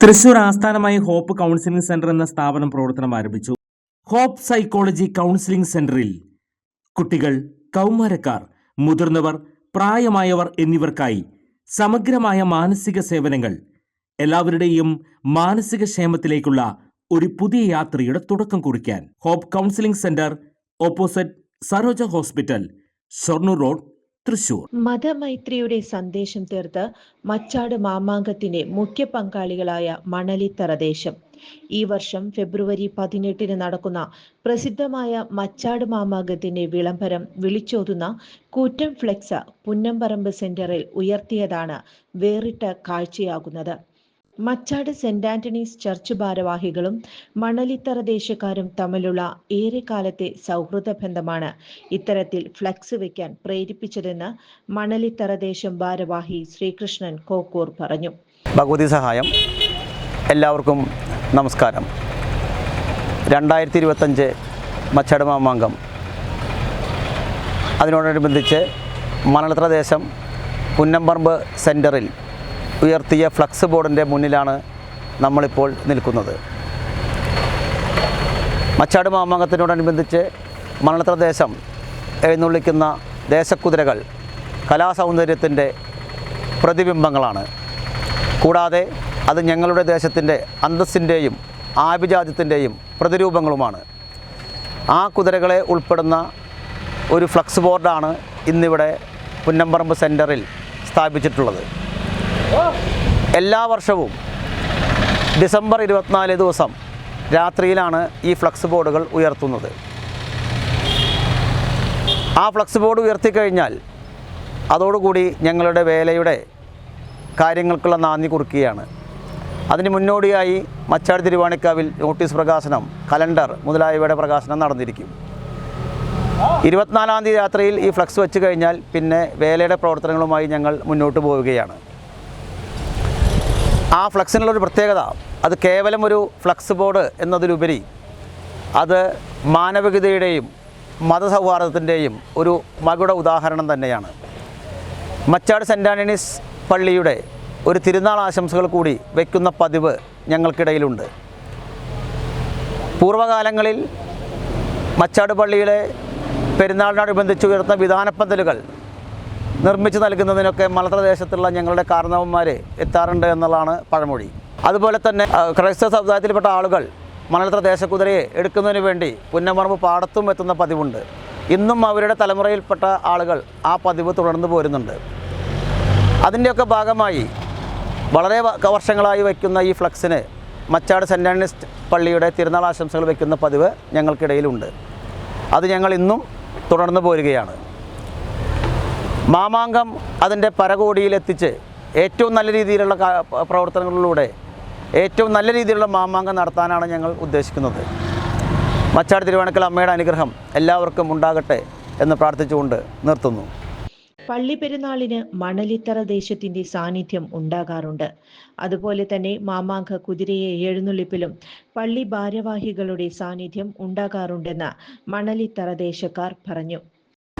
തൃശൂർ ആസ്ഥാനമായി hope counselling centre എന്ന സ്ഥാപനം പ്രവർത്തനം ആരംഭിച്ചു. ഹോപ്പ് സൈക്കോളജി കൗൺസിലിംഗ് സെന്ററിൽ കുട്ടികൾ കൗമാരക്കാർ മുതിർന്നവർ പ്രായമായവർ എന്നിവർക്കായി സമഗ്രമായ മാനസിക സേവനങ്ങൾ എല്ലാവരുടെയും മാനസിക ക്ഷേമത്തിലേക്കുള്ള ഒരു പുതിയ യാത്രയുടെ തുടക്കം കുറിക്കാൻ hope counselling centre opposite Saroja hospital Shoranur road Thrissur. മതമൈത്രിയുടെ സന്ദേശം തീർത്ത് മച്ചാട് മാമാങ്കത്തിന്റെ മുഖ്യ പങ്കാളികളായ മണലിത്തറ ദേശം. ഈ വർഷം ഫെബ്രുവരി പതിനെട്ടിന് നടക്കുന്ന പ്രസിദ്ധമായ മച്ചാട് മാമാങ്കത്തിന്റെ വിളംബരം വിളിച്ചോതുന്ന കൂറ്റം ഫ്ലെക്സ് പുന്നമ്പറമ്പ് സെന്ററിൽ ഉയർത്തിയതാണ് വേറിട്ട കാഴ്ചയാകുന്നത്. മച്ചാട് സെന്റ് ആന്റണീസ് ചർച്ച് ഭാരവാഹികളും മണലിത്തറ ദേശക്കാരും തമ്മിലുള്ള ഏറെക്കാലത്തെ സൗഹൃദ ബന്ധമാണ് ഇത്തരത്തിൽ ഫ്ലക്സ് വെക്കാൻ പ്രേരിപ്പിച്ചതെന്ന് മണലിത്തറ ദേശം ഭാരവാഹി ശ്രീകൃഷ്ണൻ കോക്കൂർ പറഞ്ഞു. ഭഗവതി സഹായം. എല്ലാവർക്കും നമസ്കാരം. രണ്ടായിരത്തി ഇരുപത്തഞ്ച് മച്ചാട് മാമാങ്കം. അതിനോടനുബന്ധിച്ച് മണലിത്തറ ദേശം പുന്നമ്പറമ്പ് സെന്ററിൽ ഉയർത്തിയ ഫ്ലക്സ് ബോർഡിന്റെ മുന്നിലാണ് നമ്മളിപ്പോൾ നിൽക്കുന്നത്. മച്ചാട് മാമാങ്കത്തിനോടനുബന്ധിച്ച് മണലത്ര ദേശം എഴുന്നള്ളിക്കുന്ന ദേശക്കുതിരകൾ കലാസൗന്ദര്യത്തിന്റെ പ്രതിബിംബങ്ങളാണ്. കൂടാതെ അത് ഞങ്ങളുടെ ദേശത്തിന്റെ അന്തസ്സിന്റെയും ആഭിജാത്യത്തിന്റെയും പ്രതിരൂപങ്ങളുമാണ്. ആ കുതിരകളെ ഉൾപ്പെടുന്ന ഒരു ഫ്ലക്സ് ബോർഡാണ് ഇന്നിവിടെ പുന്നമ്പറമ്പ് സെന്ററിൽ സ്ഥാപിച്ചിട്ടുള്ളത്. എല്ലാ വർഷവും ഡിസംബർ ഇരുപത്തിനാല് ദിവസം രാത്രിയിലാണ് ഈ ഫ്ലക്സ് ബോർഡുകൾ ഉയർത്തുന്നത്. ആ ഫ്ലക്സ് ബോർഡ് ഉയർത്തിക്കഴിഞ്ഞാൽ അതോടുകൂടി ഞങ്ങളുടെ വേലയുടെ കാര്യങ്ങൾക്കുള്ള നാന്ദി കുറിക്കുകയാണ്. അതിന് മുന്നോടിയായി മച്ചാട് തിരുവാണിക്കാവിൽ നോട്ടീസ് പ്രകാശനം കലണ്ടർ മുതലായവയുടെ പ്രകാശനം നടന്നിരിക്കും. ഇരുപത്തിനാലാം തീയതി രാത്രിയിൽ ഈ ഫ്ലക്സ് വെച്ച് കഴിഞ്ഞാൽ പിന്നെ വേലയുടെ പ്രവർത്തനങ്ങളുമായി ഞങ്ങൾ മുന്നോട്ട് പോവുകയാണ്. ആ ഫ്ലക്സിനുള്ളൊരു പ്രത്യേകത അത് കേവലം ഒരു ഫ്ലക്സ് ബോർഡ് എന്നതിലുപരി അത് മാനവികതയുടെയും മതസൗഹാർദ്ദത്തിന്റെയും ഒരു മകുട ഉദാഹരണം തന്നെയാണ്. മച്ചാട് സെന്റ് ആന്റണീസ് പള്ളിയുടെ ഒരു തിരുനാൾ ആശംസകൾ കൂടി വയ്ക്കുന്ന പതിവ് ഞങ്ങൾക്കിടയിലുണ്ട്. പൂർവകാലങ്ങളിൽ മച്ചാട് പള്ളിയിലെ പെരുന്നാളിനോടനുബന്ധിച്ച് വിധാന വിധാനപ്പന്തലുകൾ നിർമ്മിച്ച് നൽകുന്നതിനൊക്കെ മലപ്രദേശത്തുള്ള ഞങ്ങളുടെ കാരണവന്മാർ എത്താറുണ്ട് എന്നുള്ളതാണ് പഴമൊഴി. അതുപോലെ തന്നെ ക്രൈസ്തവ സമുദായത്തിൽപ്പെട്ട ആളുകൾ മലത്ര ദേശക്കുതിരയെ എടുക്കുന്നതിന് വേണ്ടി പുന്നമറമ്പ് പാടത്തും എത്തുന്ന പതിവുണ്ട്. ഇന്നും അവരുടെ തലമുറയിൽപ്പെട്ട ആളുകൾ ആ പതിവ് തുടർന്നു പോരുന്നുണ്ട്. അതിന്റെയൊക്കെ ഭാഗമായി വളരെ വർഷങ്ങളായി വയ്ക്കുന്ന ഈ ഫ്ലക്സിന് മച്ചാട് സെന്റ് ആൻഡ്രീസ് പള്ളിയുടെ തിരുനാൾ ആശംസകൾ വയ്ക്കുന്ന പതിവ് ഞങ്ങൾക്കിടയിലുണ്ട്. അത് ഞങ്ങൾ ഇന്നും തുടർന്നു പോരുകയാണ്. മാമാങ്കം അതിന്റെ പരകോടിയിലെത്തിച്ച് ഏറ്റവും നല്ല രീതിയിലുള്ള പ്രവർത്തനങ്ങളിലൂടെ ഏറ്റവും നല്ല രീതിയിലുള്ള മാമാങ്കം നടത്താനാണ് ഞങ്ങൾ ഉദ്ദേശിക്കുന്നത്. മച്ചാട് തിരുവണക്കൽ അമ്മയുടെ അനുഗ്രഹം എല്ലാവർക്കും ഉണ്ടാകട്ടെ എന്ന് പ്രാർത്ഥിച്ചുകൊണ്ട് നിർത്തുന്നു. പള്ളി പെരുന്നാളിന് മണലിത്തറ ദേശത്തിന്റെ സാന്നിധ്യം ഉണ്ടാകാറുണ്ട്. അതുപോലെ തന്നെ മാമാങ്ക കുതിരയെ എഴുന്നള്ളിപ്പിലും പള്ളി ഭാരവാഹികളുടെ സാന്നിധ്യം ഉണ്ടാകാറുണ്ടെന്ന് മണലിത്തറ ദേശക്കാർ പറഞ്ഞു.